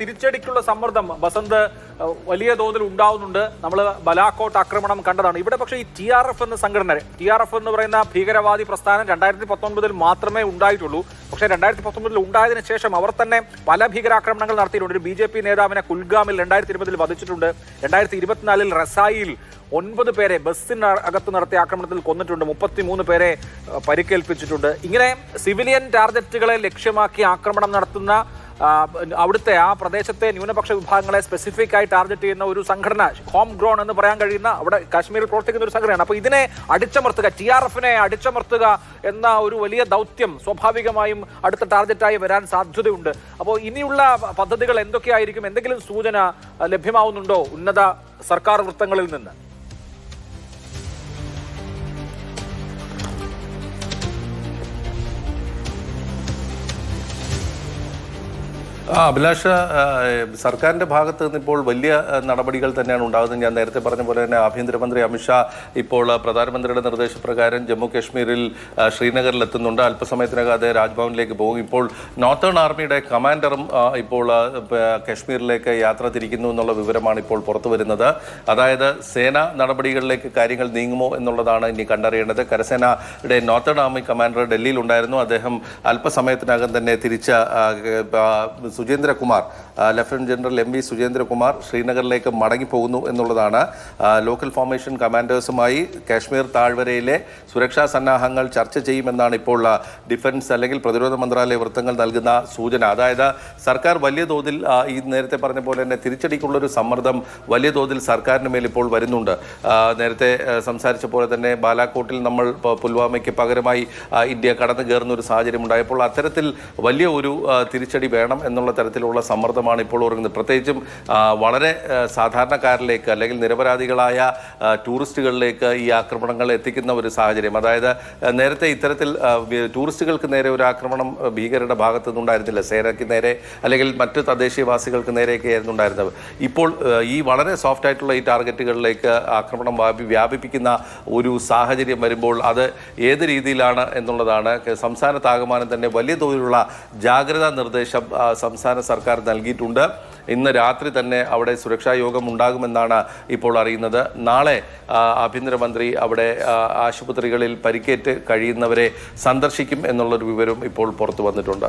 തിരിച്ചടിക്കുള്ള സമ്മർദ്ദം ബസന്ത് വലിയ തോതിൽ ഉണ്ടാവുന്നുണ്ട്. നമ്മൾ ബലാക്കോട്ട് ആക്രമണം കണ്ടതാണ്. ഇവിടെ പക്ഷേ ഈ ടി ആർ എഫ് എന്ന സംഘടന ടി ആർ എഫ് എന്ന് പറയുന്ന ഭീകരവാദി പ്രസ്ഥാനം രണ്ടായിരത്തി പത്തൊൻപതിൽ മാത്രമേ ഉണ്ടായിട്ടുള്ളൂ. പക്ഷേ രണ്ടായിരത്തി പത്തൊൻപതിൽ ഉണ്ടായതിനു ശേഷം അവർ തന്നെ പല ഭീകരാക്രമണങ്ങൾ നടത്തിയിട്ടുണ്ട്. ഒരു ബി ജെ പി നേതാവിനെ കുൽഗാമിൽ രണ്ടായിരത്തി ഇരുപതിൽ വധിച്ചിട്ടുണ്ട്. രണ്ടായിരത്തി ഇരുപത്തിനാലിൽ റസായിൽ ഒൻപത് പേരെ ബസ്സിന് അകത്ത് നടത്തിയ ആക്രമണത്തിൽ കൊന്നിട്ടുണ്ട്. മുപ്പത്തിമൂന്ന് പേരെ പരിക്കേൽപ്പിച്ചിട്ടുണ്ട്. ഇങ്ങനെ സിവിലിയൻ ടാർഗറ്റുകളെ ലക്ഷ്യമാക്കി ആക്രമണം നടത്തുന്ന അവിടുത്തെ ആ പ്രദേശത്തെ ന്യൂനപക്ഷ വിഭാഗങ്ങളെ സ്പെസിഫിക് ആയി ടാർഗറ്റ് ചെയ്യുന്ന ഒരു സംഘടന ഹോം ഗ്രോൺ എന്ന് പറയാൻ കഴിയുന്ന അവിടെ കാശ്മീരിൽ പ്രവർത്തിക്കുന്ന ഒരു സംഘടനയാണ്. അപ്പോൾ ഇതിനെ അടിച്ചമർത്തുക ടി ആർ എഫിനെ അടിച്ചമർത്തുക എന്ന ഒരു വലിയ ദൗത്യം സ്വാഭാവികമായും അടുത്ത ടാർഗറ്റായി വരാൻ സാധ്യതയുണ്ട്. അപ്പോൾ ഇനിയുള്ള പദ്ധതികൾ എന്തൊക്കെയായിരിക്കും? എന്തെങ്കിലും സൂചന ലഭ്യമാവുന്നുണ്ടോ? ഉന്നത സർക്കാർ വൃത്തങ്ങളിൽ നിന്ന്. ആ അഭിലാഷ സർക്കാരിന്റെ ഭാഗത്ത് നിന്ന് ഇപ്പോൾ വലിയ നടപടികൾ തന്നെയാണ് ഉണ്ടാകുന്നത്. ഞാൻ നേരത്തെ പറഞ്ഞ പോലെ തന്നെ ആഭ്യന്തരമന്ത്രി അമിത്ഷാ ഇപ്പോൾ പ്രധാനമന്ത്രിയുടെ നിർദ്ദേശപ്രകാരം ജമ്മു കാശ്മീരിൽ ശ്രീനഗറിൽ എത്തുന്നുണ്ട്. അല്പസമയത്തിനകം അദ്ദേഹം രാജ്ഭവനിലേക്ക് പോകും. ഇപ്പോൾ നോർത്തേൺ ആർമിയുടെ കമാൻഡറും ഇപ്പോൾ കാശ്മീരിലേക്ക് യാത്ര തിരിക്കുന്നു എന്നുള്ള വിവരമാണ് ഇപ്പോൾ പുറത്തു വരുന്നത്. അതായത് സേന നടപടികളിലേക്ക് കാര്യങ്ങൾ നീങ്ങുമോ എന്നുള്ളതാണ് ഇനി കണ്ടറിയേണ്ടത്. കരസേനയുടെ നോർത്തേൺ ആർമി കമാൻഡർ ഡൽഹിയിൽ ഉണ്ടായിരുന്നു. അദ്ദേഹം അല്പസമയത്തിനകം തന്നെ തിരിച്ച Sujendrakumar lieutenant general M V Sujendrakumar ശ്രീനഗറിലേക്ക് മടങ്ങിപ്പോകുന്നു എന്നുള്ളതാണ് ലോക്കൽ ഫോർമേഷൻ കമാൻഡേഴ്സുമായി കാശ്മീർ താഴ്വരയിലെ സുരക്ഷാ സന്നാഹങ്ങൾ ചർച്ച ചെയ്യുമെന്നാണ് ഇപ്പോൾ ഡിഫൻസ് അല്ലെങ്കിൽ പ്രതിരോധ മന്ത്രാലയ വൃത്തങ്ങൾ നൽകുന്ന സൂചന. അതായത് സർക്കാർ വലിയ തോതിൽ ഈ നേരത്തെ പറഞ്ഞ പോലെ തന്നെ തിരിച്ചടിക്കുള്ളൊരു സമ്മർദ്ദം വലിയ തോതിൽ സർക്കാരിന് മേൽ ഇപ്പോൾ വരുന്നുണ്ട്. നേരത്തെ സംസാരിച്ച പോലെ തന്നെ ബാലാക്കോട്ടിൽ നമ്മൾ പുൽവാമയ്ക്ക് പകരമായി ഇന്ത്യ കടന്നു കയറുന്ന ഒരു സാഹചര്യം ഉണ്ടായപ്പോൾ അത്തരത്തിൽ വലിയ ഒരു തിരിച്ചടി വേണം എന്നുള്ള തരത്തിലുള്ള സമ്മർദ്ദമാണ് ഇപ്പോൾ ഉറങ്ങുന്നത് പ്രത്യേകിച്ചും വളരെ സാധാരണക്കാരിലേക്ക് അല്ലെങ്കിൽ നിരപരാധികളായ ടൂറിസ്റ്റുകളിലേക്ക് ഈ ആക്രമണങ്ങൾ എത്തിക്കുന്ന ഒരു സാഹചര്യം. അതായത് നേരത്തെ ഇത്തരത്തിൽ ടൂറിസ്റ്റുകൾക്ക് നേരെ ഒരു ആക്രമണം ഭീകരരുടെ ഭാഗത്തു നിന്നുണ്ടായിരുന്നില്ല സേനയ്ക്ക് നേരെ അല്ലെങ്കിൽ മറ്റ് തദ്ദേശീയവാസികൾക്ക് നേരെയൊക്കെ ആയിരുന്നു ഉണ്ടായിരുന്നത്. ഇപ്പോൾ ഈ വളരെ സോഫ്റ്റ് ആയിട്ടുള്ള ഈ ടാർഗറ്റുകളിലേക്ക് ആക്രമണം വ്യാപി വ്യാപിപ്പിക്കുന്ന ഒരു സാഹചര്യം വരുമ്പോൾ അത് ഏത് രീതിയിലാണ് എന്നുള്ളതാണ് സംസ്ഥാനത്താകമാനം തന്നെ വലിയ തോതിലുള്ള ജാഗ്രതാ നിർദ്ദേശം സംസ്ഥാന സർക്കാർ നൽകിയിട്ടുണ്ട്. ഇന്ന് രാത്രി തന്നെ അവിടെ സുരക്ഷാ യോഗം ഉണ്ടാകുമെന്നാണ് ഇപ്പോൾ അറിയുന്നത്. നാളെ ആഭ്യന്തരമന്ത്രി അവിടെ ആശുപത്രികളിൽ പരിക്കേറ്റ് കഴിയുന്നവരെ സന്ദർശിക്കും എന്നുള്ളൊരു വിവരം ഇപ്പോൾ പുറത്തു വന്നിട്ടുണ്ട്.